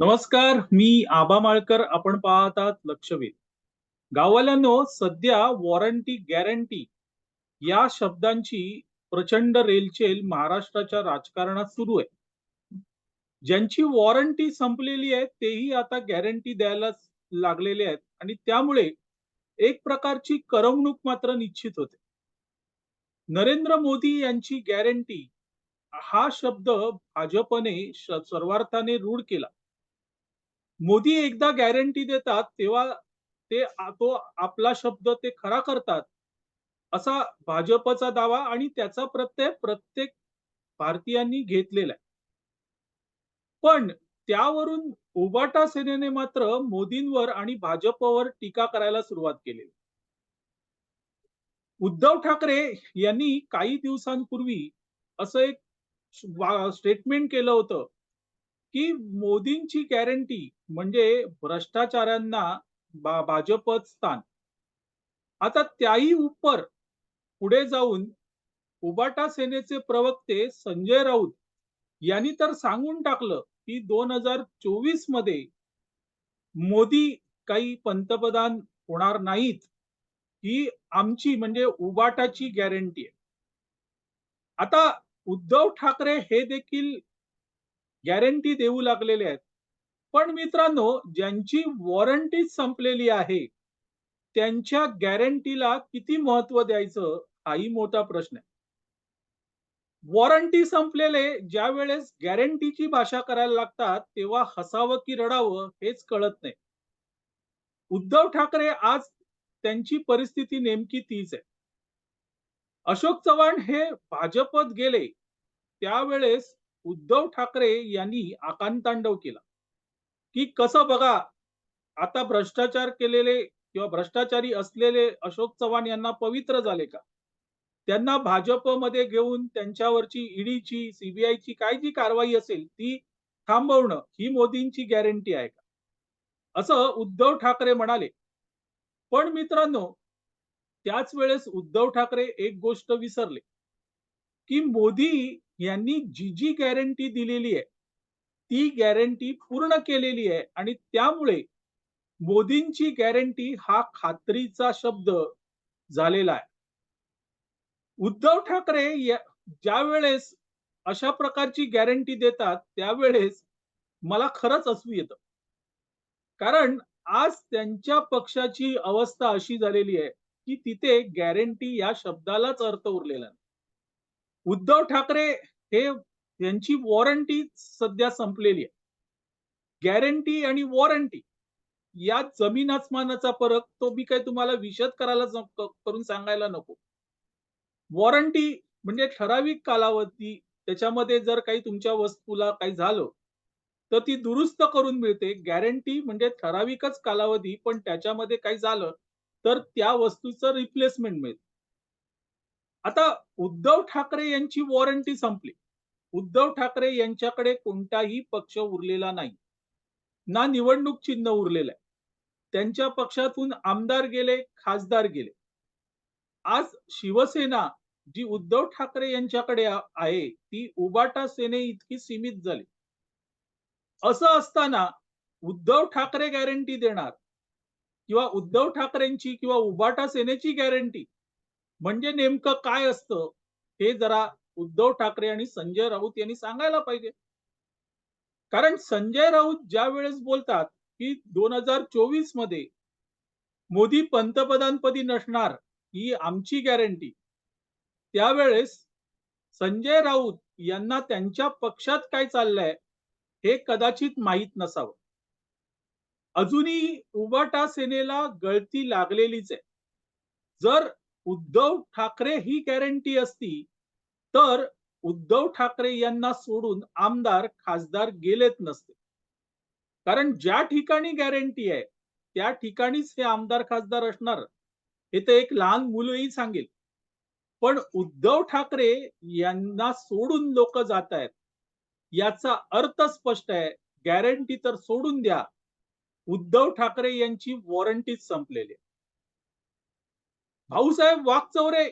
नमस्कार मी आबा माळकर. आपण पाहतात लक्षवेध. गाववाल्यांनो सध्या वॉरंटी गॅरंटी या शब्दांची प्रचंड रेलचेल महाराष्ट्राच्या राजकारणात सुरू आहे. ज्यांची वॉरंटी संपलेली आहे तेही आता गॅरंटी द्यायला लागलेले आहेत आणि त्यामुळे एक प्रकारची करमणूक मात्र निश्चित होते. नरेंद्र मोदी यांची गॅरंटी हा शब्द भाजपने सर्वार्थाने रूढ केला. मोदी एकदा गॅरंटी देतात तेव्हा ते तो आपला शब्द ते खरा करतात. असा भाजपचा दावा आणि त्याचा प्रत्यय प्रत्येक भारतीयांनी घेतलेला आहे. पण त्यावरून उबाटा सेनेने मात्र मोदींवर आणि भाजपवर टीका करायला सुरुवात केली. उद्धव ठाकरे यांनी काही दिवसांपूर्वी असं एक स्टेटमेंट केलं होतं. की मोदींची गॅरंटी म्हणजे भ्रष्टाचारांना बा- स्थान. आता त्याही उपर पुढे जाऊन उबाटा सेनेचे प्रवक्ते संजय राऊत यांनी तर सांगून टाकलं की दोन हजार चोवीसमध्ये मोदी काही पंतप्रधान होणार नाहीत ही आमची म्हणजे उबाटाची गॅरंटी आहे. आता उद्धव ठाकरे हे देखील गॅरंटी देऊ लागलेले आहेत. पण मित्रांनो ज्यांची वॉरंटी संपलेली आहे त्यांच्या गॅरंटीला किती महत्त्व द्यायचं हाही मोठा प्रश्न आहे. वॉरंटी संपलेले ज्या वेळेस गॅरंटीची भाषा करायला लागतात तेव्हा हसावं की रडावं हेच कळत नाही. उद्धव ठाकरे आज त्यांची परिस्थिती नेमकी तीच आहे. अशोक चव्हाण हे भाजपत गेले त्यावेळेस उद्धव ठाकरे यांनी आकांतांडव केला. की कसं बघा आता भ्रष्टाचार केलेले किंवा भ्रष्टाचारी असलेले अशोक चव्हाण यांना पवित्र झाले का? त्यांना भाजपमध्ये घेऊन त्यांच्यावरची ईडीची सीबीआयची काय जी कारवाई असेल ती थांबवणं ही मोदींची गॅरंटी आहे का? असं उद्धव ठाकरे म्हणाले. पण मित्रांनो त्याच वेळेस उद्धव ठाकरे एक गोष्ट विसरले. की मोदी यांनी जी जी गॅरंटी दिलेली आहे ती गॅरंटी पूर्ण केलेली आहे आणि त्यामुळे मोदींची गॅरंटी हा खात्रीचा शब्द झालेला आहे. उद्धव ठाकरे ज्या वेळेस अशा प्रकारची गॅरंटी देतात त्यावेळेस मला खरंच असू येतं. कारण आज त्यांच्या पक्षाची अवस्था अशी झालेली आहे की तिथे गॅरंटी या शब्दालाच अर्थ उरलेला नाही. उद्धव ठाकरे हे यांची वॉरंटी सध्या संपलेली आहे. गॅरंटी आणि वॉरंटी या जमीन आसमानाचा फरक तो मी काही तुम्हाला विशद करायला करून सांगायला नको. वॉरंटी म्हणजे ठराविक कालावधी त्याच्यामध्ये जर काही तुमच्या वस्तूला काही झालं तर ती दुरुस्त करून मिळते. गॅरंटी म्हणजे ठराविकच कालावधी पण त्याच्यामध्ये काही झालं तर त्या वस्तूचं रिप्लेसमेंट मिळते. आता उद्धव ठाकरे यांची वॉरंटी संपली. उद्धव ठाकरे यांच्याकडे कोणताही पक्ष उरलेला नाही. ना निवडणूक चिन्ह उरलेलं आहे. त्यांच्या पक्षातून आमदार गेले खासदार गेले. आज शिवसेना जी उद्धव ठाकरे यांच्याकडे आहे ती उबाटा सेने इतकी सीमित झाली. असं असताना उद्धव ठाकरे गॅरंटी देणार किंवा उद्धव ठाकरेंची किंवा उबाटा सेनेची गॅरंटी म्हणजे नेमकं काय असतं? हे जरा उद्धव ठाकरे आणि संजय राऊत यांनी सांगायला पाहिजे. कारण संजय राऊत ज्या वेळेस बोलतात की दोन हजार चोवीसमध्ये मोदी पंतप्रधानपदी नसणार ही आमची गॅरंटी त्यावेळेस संजय राऊत यांना त्यांच्या पक्षात काय चाललंय हे कदाचित माहीत नसावं. अजूनही उबाटा सेनेला गळती लागलेलीच आहे. जर उद्धव ठाकरे ही गॅरंटी असती तर उद्धव ठाकरे यांना सोडून आमदार खासदार गेलेत नसते. कारण ज्या ठिकाणी गॅरंटी आहे त्या ठिकाणीच हे आमदार खासदार असणार. हे तर एक लहान मुलंही सांगेल. पण उद्धव ठाकरे यांना सोडून लोक जात आहेत याचा अर्थ स्पष्ट आहे. गॅरंटी तर सोडून द्या. उद्धव ठाकरे यांची वॉरंटीच संपलेली आहे. भाऊसाहेब वाघचौरे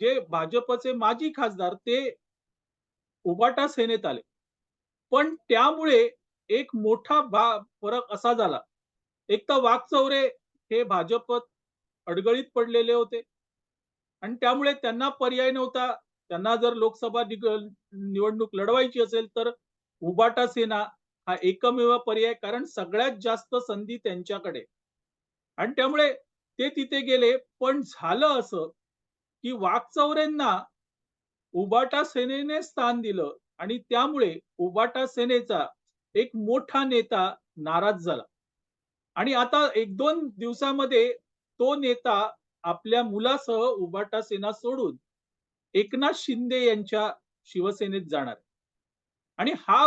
जे भाजपचे माजी खासदार ते उबाटा सेनेत आले पण त्यामुळे एक मोठा भा फरक असा झाला. एक तर वाकचौरे हे भाजपत अडगळीत पडलेले होते आणि त्यामुळे त्यांना पर्याय नव्हता. त्यांना जर लोकसभा निवडणूक लढवायची असेल तर उबाटा सेना हा एकमेव पर्याय कारण सगळ्यात जास्त संधी त्यांच्याकडे आणि त्यामुळे ते तिथे गेले. पण झालं असं, की वाघचौऱ्यांना उबाटा सेनेने स्थान दिलं आणि त्यामुळे उबाटा सेनेचा एक मोठा नेता नाराज झाला. आणि आता 1-2 दिवसामध्ये तो नेता आपल्या मुलासह उबाटा सेना सोडून एकनाथ शिंदे यांच्या शिवसेनेत जाणार. आणि हा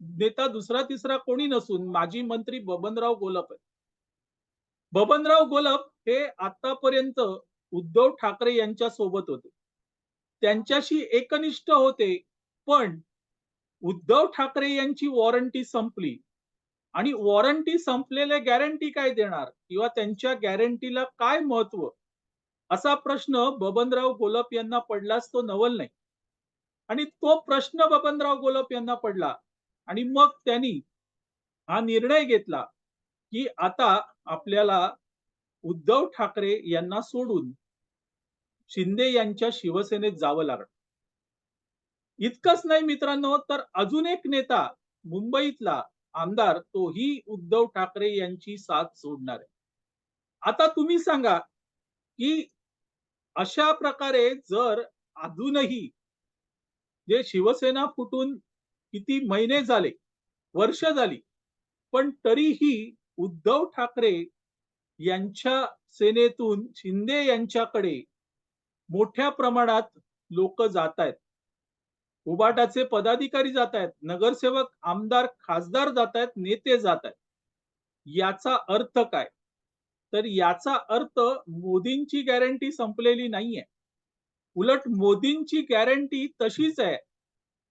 नेता दुसरा-तिसरा कोणी नसून माजी मंत्री बबनराव गोलप आहे बबनराव गोलप हे आतापर्यंत उद्धव ठाकरे यांच्या सोबत होते. त्यांच्याशी एकनिष्ठ होते. पण उद्धव ठाकरे यांची वॉरंटी संपली आणि वॉरंटी संपलेले गॅरंटी काय देणार किंवा त्यांच्या गॅरंटीला काय महत्त्व? असा प्रश्न बबनराव गोलप यांना पडलाच तो नवल नाही. आणि तो प्रश्न बबनराव गोलप यांना पडला आणि मग त्यांनी हा निर्णय घेतला, की आता आपल्याला उद्धव ठाकरे यांना सोडून शिंदे यांच्या शिवसेनेत जावं लागलं. इतकंच नाही मित्रांनो, तर अजून एक नेता मुंबईतला आमदार तोही उद्धव ठाकरे यांची साथ सोडणार आहे. आता तुम्ही सांगा, की अशा प्रकारे जर अजूनही जे शिवसेना फुटून किती महिने झाले, वर्ष झाली, पण तरीही उद्धव ठाकरे यांच्या सेनेतून शिंदे यांच्याकडे मोठ्या प्रमाणात लोकं जातायत. उबाटाचे पदाधिकारी जातायत, नगरसेवक, आमदार, खासदार जातायत, नेते जात आहेत याचा अर्थ काय? तर याचा अर्थ मोदींची गॅरंटी संपलेली नाहीये. उलट मोदींची गॅरंटी तशीच आहे.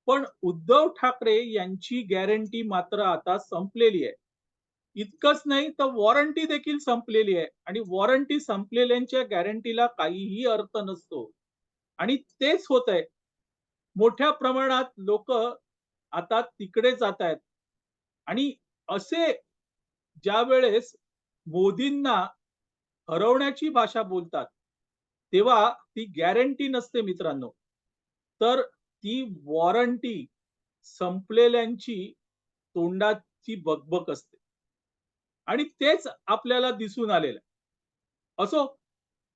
पण उद्धव ठाकरे यांची गॅरंटी मात्र आता संपलेली आहे. इतकंच नाही तर वॉरंटी देखील संपलेली आहे आणि वॉरंटी संपलेल्यांच्या गॅरंटीला काहीही अर्थ नसतो. आणि तेच होतंय. मोठ्या प्रमाणात लोक आता तिकडे जातायत. आणि असे ज्या वेळेस मोदींना हरवण्याची भाषा बोलतात, तेव्हा ती गॅरंटी नसते मित्रांनो. तर ती वॉरंटी संपलेल्यांची तोंडाची बकबक असते. आणि तेच आपल्याला दिसून आलेलं आहे. असो,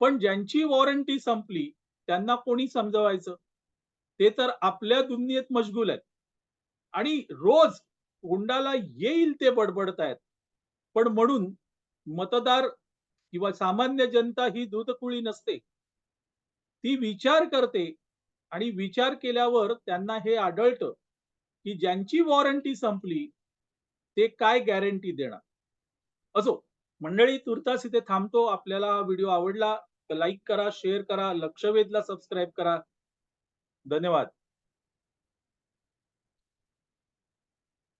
पण ज्यांची वॉरंटी संपली त्यांना कोणी समजवायचं? ते तर आपल्या दुनियेत मशगूल आहेत. आणि रोज गुंडाला येईल ते बडबडतायत. पण म्हणून मतदार किंवा सामान्य जनता ही दूधकुळी नसते. ती विचार करते आणि विचार केल्यावर त्यांना हे आढळतं, की ज्यांची वॉरंटी संपली, ते काय गॅरंटी देणार? असो, मंडळी तुर्तास इथे थांबतो. आपल्याला हा व्हिडिओ आवडला लाईक करा, शेअर करा, लक्ष वेधला सबस्क्राईब करा. धन्यवाद.